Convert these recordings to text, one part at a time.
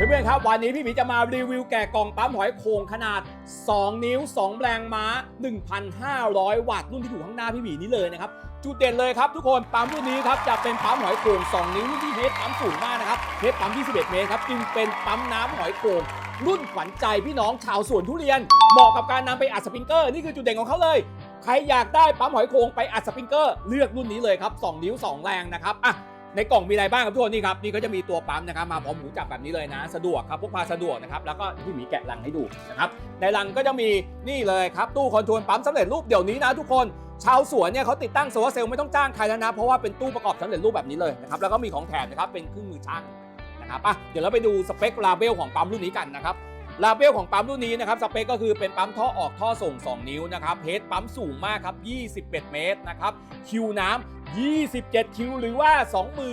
เพื่อนๆครับวันนี้พี่หมีจะมารีวิวแกะกล่องปั๊มหอยโข่งขนาด 2 นิ้ว 2 แรงม้า 1,500 วัตต์รุ่นที่อยู่ข้างหน้าพี่หมีนี้เลยนะครับจุดเด่นเลยครับทุกคนปั๊มรุ่นนี้ครับจะเป็นปั๊มหอยโข่ง2 นิ้วรุ่นที่เฮดปั๊มสูงมากนะครับเฮดปั๊ม21 เมตรครับจึงเป็นปั๊มน้ำหอยโข่งรุ่นขวัญใจพี่น้องชาวสวนทุเรียน เหมาะกับการนำไปอัดสปริงเกอร์นี่คือจุดเด่นของเขาเลยใครอยากได้ปั๊มหอยโข่งไปอัดสปริงเกอร์เลือกรุ่นนี้เลยครับ2นิ้ว 2 แรงนะครับอะ ในกล่องมีอะไรบ้างครับทุกคนนี่ครับนี่ก็จะมีตัวปั๊มนะครับมาพร้อมหูจับแบบนี้เลยนะ สะดวกครับพกพาสะดวกนะครับแล้วก็ที่หมีแกะลังให้ดูนะครับในลังก็จะมีนี่เลยครับตู้คอนโทรลปั๊มสำเร็จรูปเดี๋ยวนี้นะทุกคนชาวสวนเนี่ยเขาติดตั้งโซลาร์เซลล์ไม่ต้องจ้างใครแล้วนะ เพราะว่าเป็นตู้ประกอบสำเร็จรูปแบบนี้เลยนะครับแล้วก็มีของแถมนะครับเป็นเครื่องมือช่างนะครับอะเดี๋ยวเราไปดูสเปคลาเบลของปั๊มรุ่นนี้กันนะครับลาเบลของปั๊มรุ่นนี้นะครับสเปคก็คือเป็นปั๊มท่อออกท่อส่ง 2 นิ้วนะครับเฮดปั๊มสูงมากครับ 21 เมตรนะครับคิวน้ำ 27 คิว หรือว่า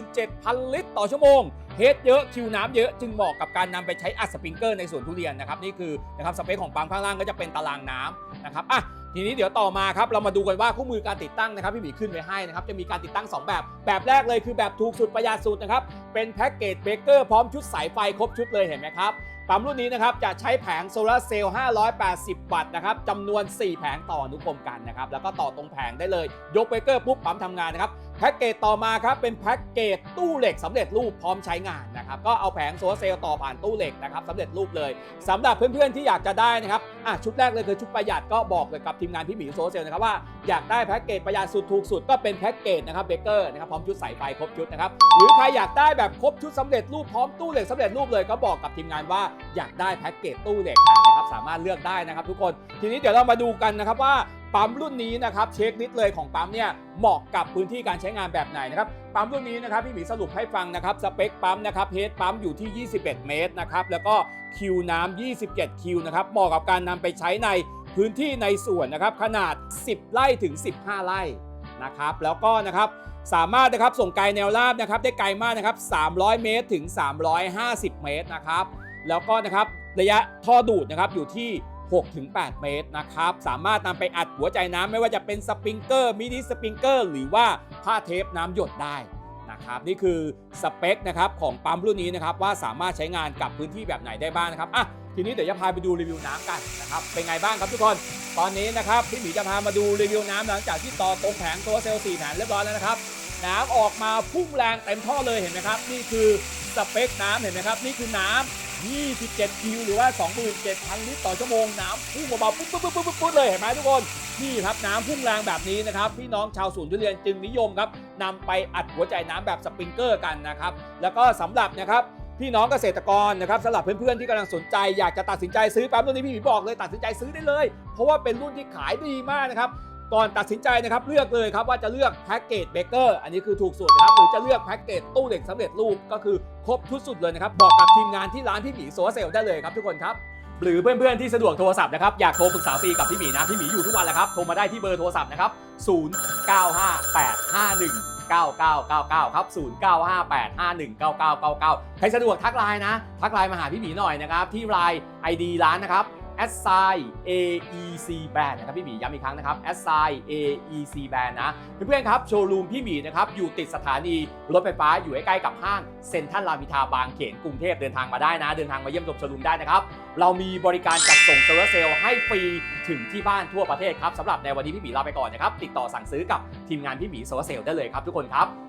27,000 ลิตรต่อชั่วโมง เฮดเยอะคิวน้ำเยอะจึงเหมาะกับการนำไปใช้อัดสปริงเกอร์ในสวนทุเรียนนะครับนี่คือนะครับสเปคของปั๊มข้างล่างก็จะเป็นตารางน้ำนะครับอะทีนี้เดี๋ยวต่อมาครับเรามาดูกันว่าคู่มือการติดตั้งนะครับพี่หมีขึ้นไว้ให้นะครับจะมีการติดตั้ง 2 แบบ แบบแรกเลยคือแบบถูกสุดประหยัดสุดนะครับเป็นแพ็กเกจเบรกเกอร์พร้อมชุดสายไฟครบชุดเลยเห็นไหมครับ ปั๊มรุ่นนี้นะครับจะใช้แผงโซลาร์เซลล์ 580 วัตต์นะครับจำนวน 4 แผงต่ออนุกรมกันนะครับ แล้วก็ต่อตรงแผงได้เลย ยกเบรกเกอร์ปุ๊บปั๊มทำงานนะครับ แพ็กเกจต่อมาครับเป็นแพ็กเกจตู้เหล็กสำเร็จรูปพร้อมใช้งานนะครับก็เอาแผงโซลาร์เซลล์ต่อผ่านตู้เหล็กนะครับสำเร็จรูปเลยสำหรับเพื่อนๆที่อยากจะได้นะครับอะชุดแรกเลยคือชุดประหยัดก็บอกเลยกับทีมงานพี่หมีโซลาร์เซลล์นะครับว่าอยากได้แพ็กเกจประหยัดสุดถูกสุดก็เป็นแพ็กเกจนะครับเบเกอร์นะครับพร้อมชุดสายไฟครบชุดนะครับหรือใครอยากได้แบบครบชุดสำเร็จรูปพร้อมตู้เหล็กสำเร็จรูปเลยก็บอกกับทีมงานว่าอยากได้แพ็กเกจตู้เหล็กนะครับสามารถเลือกได้นะครับทุกคน ทีนี้เดี๋ยวเรามาดูกันนะครับว่า ปั๊มรุ่นนี้นะครับเช็คลิสต์เลยของปั๊มเนี่ยเหมาะกับพื้นที่การใช้งานแบบไหนนะครับปั๊มรุ่นนี้นะครับพี่หมีสรุปให้ฟังนะครับสเปคปั๊มนะครับเฮดปั๊มอยู่ที่ 21 เมตรนะครับแล้วก็คิวน้ำ27 คิวนะครับเหมาะกับการนำไปใช้ในพื้นที่ในสวนนะครับขนาด 10 ไร่ถึง 15 ไร่นะครับแล้วก็นะครับสามารถนะครับส่งไกลแนวราบนะครับได้ไกลมากนะครับ 300 เมตรถึง 350 เมตรนะครับแล้วก็นะครับระยะท่อดูดนะครับอยู่ที่ 6-8 เมตรนะครับ สามารถนำไปอัดหัวใจน้ำไม่ว่าจะเป็นสปริงเกอร์มินิสปริงเกอร์หรือว่าผ้าเทปน้ำหยดได้นะครับนี่คือสเปคนะครับของปั๊มรุ่นนี้นะครับว่าสามารถใช้งานกับพื้นที่แบบไหนได้บ้างนะครับอะทีนี้เดี๋ยวจะพาไปดูรีวิวน้ำกันนะครับเป็นไงบ้างครับทุกคน ตอนนี้นะครับพี่หมีจะพามาดูรีวิวน้ำหลังจากที่ต่อตรงแผงตัวเซลล์4แผงเรียบร้อยแล้วนะครับน้ำออกมาพุ่งแรงเต็มท่อเลยเห็นไหมครับ นี่คือสเปคน้ำเห็นไหมครับ นี่คือน้ำ 27 คิวหรือว่า 27,000 ลิตรต่อชั่วโมงน้ำพุ่งเบาๆปุ๊บปุ๊บปุ๊บปุ๊บปุ๊บเลยเห็นไหมทุกคนนี่ครับน้ำพุ่งแรงแบบนี้นะครับพี่น้องชาวสวนทุเรียนจึงนิยมครับนำไปอัดหัวใจน้ำแบบสปริงเกอร์กันนะครับแล้วก็สำหรับนะครับพี่น้องเกษตรกรนะครับสำหรับเพื่อนๆที่กำลังสนใจอยากจะตัดสินใจซื้อปั๊มรุ่นนี้พี่หมีบอกเลยตัดสินใจซื้อได้เลย เพราะว่าเป็นรุ่นที่ขายดีมากนะครับ ก่อนตัดสินใจนะครับเลือกเลยครับว่าจะเลือกแพ็กเกจเบเกอร์อันนี้คือถูกสุดนะครับหรือจะเลือกแพ็กเกจตู้เหล็กสำเร็จรูปก็คือครบทุกสุดเลยนะครับบอกกับทีมงานที่ร้านพี่หมีโซลาเซลล์ได้เลยครับทุกคนครับหรือเพื่อนๆที่สะดวกโทรศัพท์นะครับอยากโทรปรึกษาฟรีกับพี่หมีนะพี่หมีอยู่ทุกวันแหละครับโทรมาได้ที่เบอร์โทรศัพท์นะครับ0958519999 ครับ 0958519999 ใครสะดวกทักไลน์นะ ทักไลน์มาหาพี่หมีหน่อยนะครับ ที่ไลน์ ID ร้านนะครับ a s s i AEC Band นะครับพี่หมีย้ำอีกครั้งนะครับ a s s i AEC Band นะเพื่อนๆครับโชว์รูมพี่หมีนะครับอยู่ติดสถานีรถไฟฟ้าอยู่ใกล้ๆกับห้างเซ็นทรัลรามิทาบางเขนกรุงเทพเดินทางมาได้นะ เดินทางมาเยี่ยมชมโชว์รูมได้นะครับ เรามีบริการจัดส่งโซลาร์เซลล์ให้ฟรีถึงที่บ้านทั่วประเทศครับสำหรับในวันนี้พี่หมีลาไปก่อนนะครับติดต่อสั่งซื้อกับทีมงานพี่หมีโซลาร์เซลล์ได้เลยครับทุกคนครับ